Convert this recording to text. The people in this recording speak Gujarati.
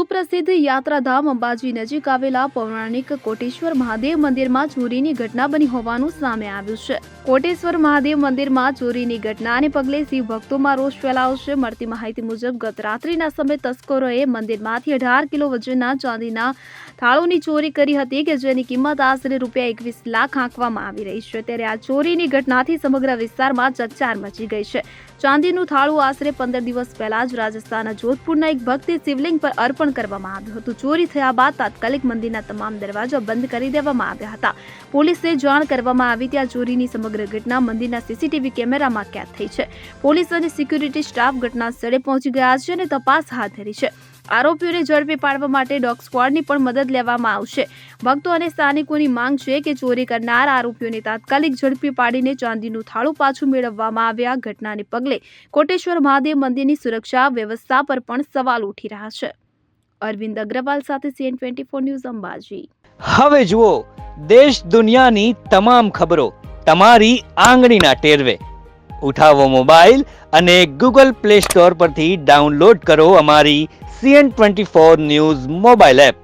સુપ્રસિદ્ધ યાત્રાધામ અંબાજી નજીક આવેલા પૌરાણિક કોટેશ્વર મહાદેવ મંદિરમાં ચોરીની ઘટના બની હોવાનું સામે આવ્યું છે. કોટેશ્વર મહાદેવ મંદિરમાં ચોરીની ઘટનાને પગલે શિવ ભક્તોમાં રોષ ફેલાયો છે મળતી માહિતી મુજબ ગત રાત્રિના સમયે તસ્કરોએ મંદિરમાંથી અઢાર કિલો વજનના ચાંદીના થાળોની ચોરી કરી હતી કે જેની કિંમત આશરે રૂપિયા એકવીસ લાખ આંકવામાં આવી રહી છે. ત્યારે આ ચોરીની ઘટનાથી સમગ્ર વિસ્તારમાં ચકચાર મચી ગઈ છે. ચાંદીનું થાળું આશરે પંદર દિવસ પહેલા જ રાજસ્થાનના જોધપુરના એક ભક્તિ શિવલિંગ પર અર્પણ કરવામાં આવ્યું હતું. ચોરી થયા બાદ તાત્કાલિક મંદિરના તમામ દરવાજા બંધ કરી દેવામાં આવ્યા હતા. પોલીસને જાણ કરવામાં આવી ત્યાં ચોરીની સમગ્ર ઘટના મંદિરના સીસીટીવી કેમેરામાં કેદ થઈ છે. પોલીસ અને સિક્યુરિટી સ્ટાફ ઘટના સ્થળે પહોંચી ગયા છે અને તપાસ હાથ ધરી છે. આરોપીઓને ઝડપી પાડવા માટે ડોગ સ્ક્વોડની પણ મદદ લેવામાં આવશે. ભક્તો અને સ્થાનિકોની માંગ છે કે ચોરી કરનાર આરોપીઓને તાત્કાલિક ઝડપી પાડીને ચાંદીનું થાળું પાછું મેળવવામાં આવે આ ઘટનાને પગલે કોટેશ્વર મહાદેવ મંદિરની સુરક્ષા વ્યવસ્થા પર પણ સવાલ ઉઠી રહ્યા છે. અરવિંદ અગ્રવાલ સાથે CN twenty four news Ambaji. હવે જુઓ, દેશ દુનિયાની તમામ ખબરો તમારી આંગળીના ટેરવે. ઉઠાવો મોબાઈલ અને ગૂગલ પ્લે સ્ટોર પરથી ડાઉનલોડ કરો અમારી CN twenty four news mobile app.